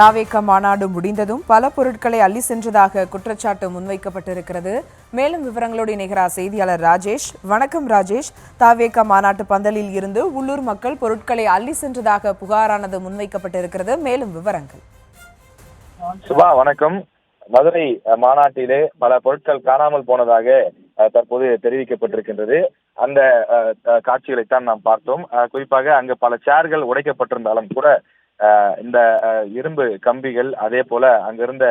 தாவேக்க மாநாடு முடிந்ததும் பல பொருட்களை அள்ளி சென்றதாக குற்றச்சாட்டு முன்வைக்கப்பட்டிருக்கிறது. மேலும் விவரங்களோடு இணைகிறார் செய்தியாளர் ராஜேஷ். வணக்கம் ராஜேஷ். தாவேக்க மாநாட்டு பந்தலில் இருந்து உள்ளூர் மக்கள் பொருட்களை அள்ளி சென்றதாக புகாரானது முன்வைக்கப்பட்டிருக்கிறது. மேலும் விவரங்கள். சுபா வணக்கம். மதுரை மாநாட்டிலே பல பொருட்கள் காணாமல் போனதாக தற்போது தெரிவிக்கப்பட்டிருக்கின்றது. அந்த காட்சிகளைத்தான் நாம் பார்த்தோம். அஹ், குறிப்பாக அங்கு பல சேர்கள் உடைக்கப்பட்டிருந்தாலும் கூட இந்த இரும்பு கம்பிகள் அதே போல அங்கிருந்த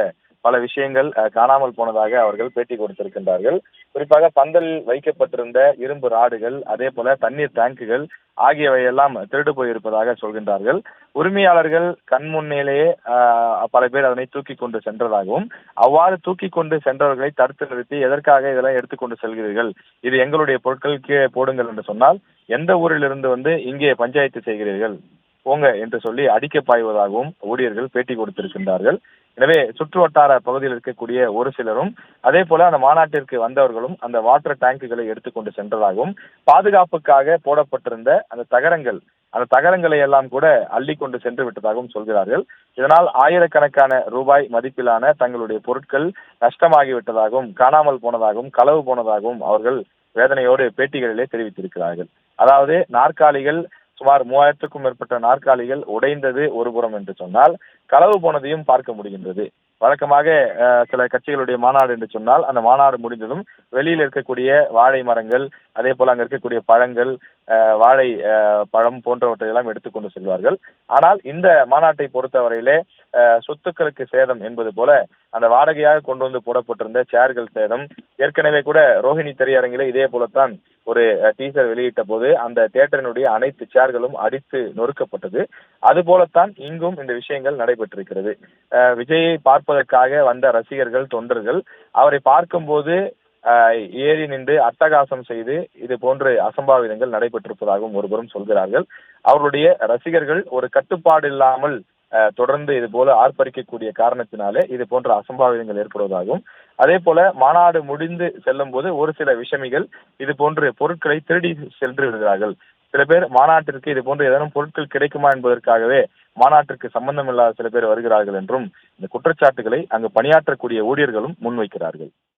பல விஷயங்கள் அஹ், காணாமல் போனதாக அவர்கள் பேட்டி கொடுத்திருக்கின்றார்கள். குறிப்பாக பந்தலில் வைக்கப்பட்டிருந்த இரும்பு ராடுகள் அதே போல தண்ணீர் டேங்குகள் ஆகியவையெல்லாம் திருடு போயிருப்பதாக சொல்கின்றார்கள். உரிமையாளர்கள் கண் முன்னிலேயே ஆஹ், பல பேர் அதனை தூக்கி கொண்டு சென்றதாகவும் அவ்வாறு தூக்கி கொண்டு சென்றவர்களை தடுத்து நிறுத்தி எதற்காக இதெல்லாம் எடுத்துக்கொண்டு செல்கிறீர்கள்? இது எங்களுடைய பொருட்கள் கீழே போடுங்கள் என்று சொன்னால் எந்த ஊரிலிருந்து வந்து இங்கே பஞ்சாயத்து செய்கிறீர்கள்? போங்க என்று சொல்லி அடிக்க பாய்வதாகவும் ஊழியர்கள் பேட்டி கொடுத்திருக்கின்றார்கள். எனவே சுற்று வட்டார பகுதியில் இருக்கக்கூடிய ஒரு சிலரும் அதே போல அந்த மாநாட்டிற்கு வந்தவர்களும் அந்த வாட்டர் டேங்குகளை எடுத்துக்கொண்டு சென்றதாகவும் பாதுகாப்புக்காக போடப்பட்டிருந்த அந்த தகரங்கள் அந்த தகரங்களை எல்லாம் கூட அள்ளி கொண்டு சென்று விட்டதாகவும் சொல்கிறார்கள். இதனால் ஆயிரக்கணக்கான ரூபாய் மதிப்பிலான தங்களுடைய பொருட்கள் நஷ்டமாகி விட்டதாகவும் காணாமல் போனதாகவும் களவு போனதாகவும் அவர்கள் வேதனையோடு பேட்டிகளிலே தெரிவித்திருக்கிறார்கள். அதாவது நாற்காலிகள் சுமார் மூவாயிரத்துக்கும் மேற்பட்ட நாற்காலிகள் உடைந்தது ஒருபுறம் என்று சொன்னால் களவு போனதையும் பார்க்க முடிகின்றது. வழக்கமாக சில கட்சிகளுடைய மாநாடு என்று சொன்னால் அந்த மாநாடு முடிந்ததும் வெளியில் இருக்கக்கூடிய வாழை மரங்கள் அதே போல அங்க இருக்கக்கூடிய பழங்கள் வாழை பழம் போன்றவற்றை எல்லாம் எடுத்துக்கொண்டு செல்வார்கள். ஆனால் இந்த மாநாட்டை பொறுத்தவரையிலே சொத்துக்களுக்கு சேதம் என்பது போல அந்த வாடகையாக கொண்டு வந்து போடப்பட்டிருந்த சேர்கள் சேதம். ஏற்கனவே கூட ரோஹிணி திரையரங்கிலே இதே போலத்தான் ஒரு டீசர் வெளியிட்ட போது அந்த தியேட்டரினுடைய அனைத்து சேர்களும் அடித்து நொறுக்கப்பட்டது. அது போலத்தான் இங்கும் இந்த விஷயங்கள் நடைபெற்றிருக்கிறது. விஜயை பார்ப்பதற்காக வந்த ரசிகர்கள் தொண்டர்கள் அவரை பார்க்கும்போது ஏறி நின்று அட்டகாசம் செய்து இது போன்று அசம்பாவிதங்கள் நடைபெற்றிருப்பதாகவும் ஒருபுறம் சொல்கிறார்கள். அவருடைய ரசிகர்கள் ஒரு கட்டுப்பாடு இல்லாமல் தொடர்ந்து இது போல ஆர்ப்பரிக்கக்கூடிய காரணத்தினாலே இது போன்ற அசம்பாவிதங்கள் ஏற்படுவதாகவும் அதே போல மாநாடு முடிந்து செல்லும் போது ஒரு சில விஷமிகள் இது போன்ற பொருட்களை திருடி சென்று விடுகிறார்கள். சில பேர் மாநாட்டிற்கு இது போன்று ஏதேனும் பொருட்கள் கிடைக்குமா என்பதற்காகவே மாநாட்டிற்கு சம்பந்தம் இல்லாத சில பேர் வருகிறார்கள் என்றும் இந்த குற்றச்சாட்டுகளை அங்கு பணியாற்றக்கூடிய ஊழியர்களும் முன்வைக்கிறார்கள்.